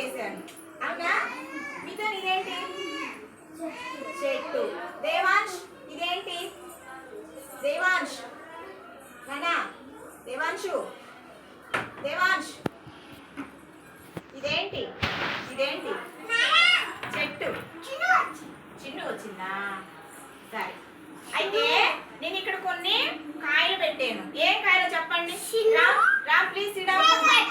లో వేశాను అవునా మీతో ఇదేంటి? చెట్టు. దేవాంష్ ఇదేంటి? దేవాంష్ నానా దేవాంశు. దేవాంష్ ఇదేంటి? ఇదేంటి? చెట్టు. చిన్ను వచ్చిందా? సరే. అయితే నేను ఇక్కడ కొన్ని కాయలు పెట్టాను. ఏం కాయలు చెప్పండి? రామ్ ప్లీజ్ సిడా మాట్లాడకు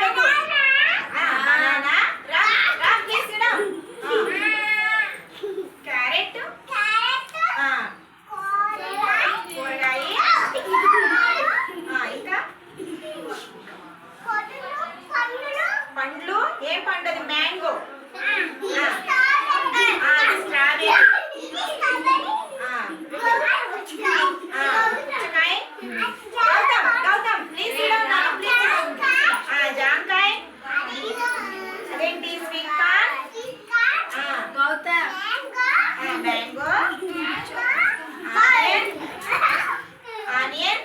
బనానా రామ్ రామ్ ప్లీజ్ సిడా క్యారెట్ కూరగాయ ఆ, ఇంకా పండ్లు ఏం పండు అది మ్యాంగో స్ట్రాబెరీ పుచ్చకాయ గౌతమ్ గౌతమ్ ప్లీజ్ ప్లీజ్ జాంకాయ అదేంటి sweet corn mango onion onion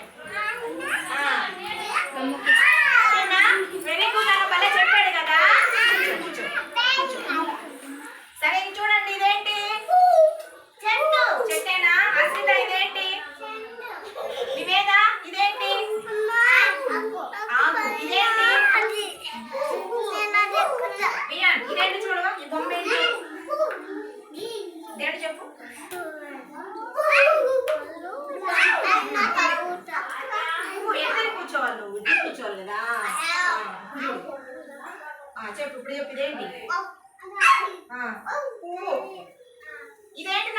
very good అని భలే చెప్పాడు కదా కూర్చో, కూర్చో. సరే ఇది చూడండి ఇదేంటి చెట్టేనా అశ్విత ఇదేంటి నివేద ఇదేంటి ఆకు ఇదేంటి వియాన్ ఇదేంటి చూడు ఈ బొమ్మ ఏంటి ఇదేంటి చెప్పు ఎక్కడికి కూర్చోవాలి నువ్వు కూర్చోవాలి కదా ఆ, చెప్పు ఇప్పుడు చెప్పు ఇదేంటి? ఇదేంటి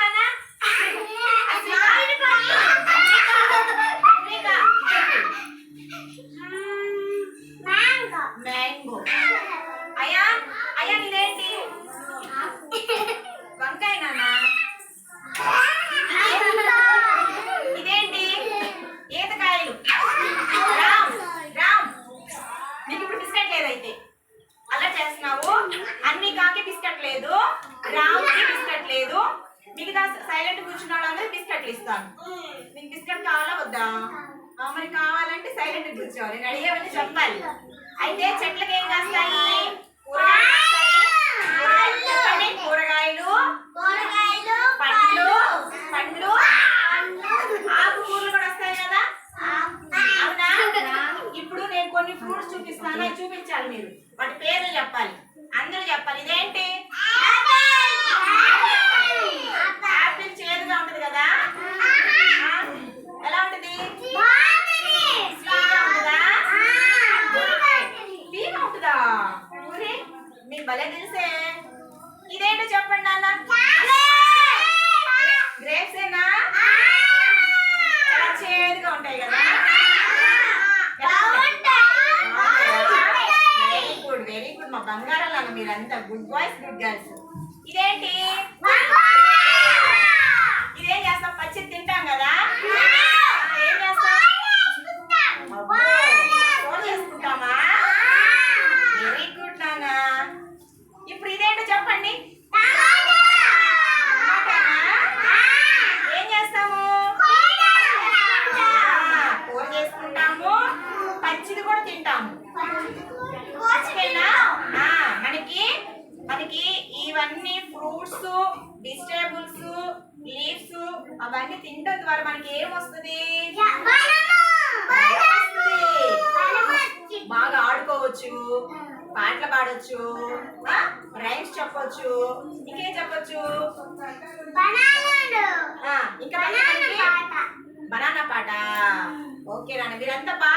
రామ్కి బిస్కెట్ లేదు. మిగతా సైలెంట్ కూర్చున్న వాళ్ళందరూ బిస్కెట్లు ఇస్తాను. మీకు బిస్కెట్ కావాలా వద్దా? మరి కావాలంటే సైలెంట్ కూర్చోవాలి. నేను అడిగేవన్నీ చెప్పాలి. అయితే చెట్లకి ఏం కాస్తాయి? కూరగాయలు పండ్లు పండ్లు ఆకుకూరలు కూడా వస్తాయి కదా? అవునా? ఇప్పుడు నేను కొన్ని ఫ్రూట్స్ చూపిస్తాను. చూపించాలి మీరు. వెరీ గుడ్ మా బంగారాలు మీరంతా గుడ్ బాయ్స్ గుడ్ గర్ల్స్. ఇదేంటి? ఇదేం చేస్తాం? పచ్చి తింటాం కదా? ఏం చేస్తాం? కూర చేసుకుంటామా? వెరీ గుడ్ నాన్న. ఇప్పుడు ఇదేంటో చెప్పండి? ఏం చేస్తాము? కూర చేసుకుంటాము. పచ్చిది కూడా తింటాము. మనకి ఇవన్నీ ఫ్రూట్స్ వెజిటేబుల్స్ లీవ్స్ అవన్నీ తినడం ద్వారా మనకి ఏం వస్తుంది? బాగా ఆడుకోవచ్చు పాటలు పాడొచ్చు రైమ్స్ చెప్పొచ్చు ఇంకేం చెప్పొచ్చు? ఇంకా బనానా పాట. ఓకే నాన్న మీరంతా బాగా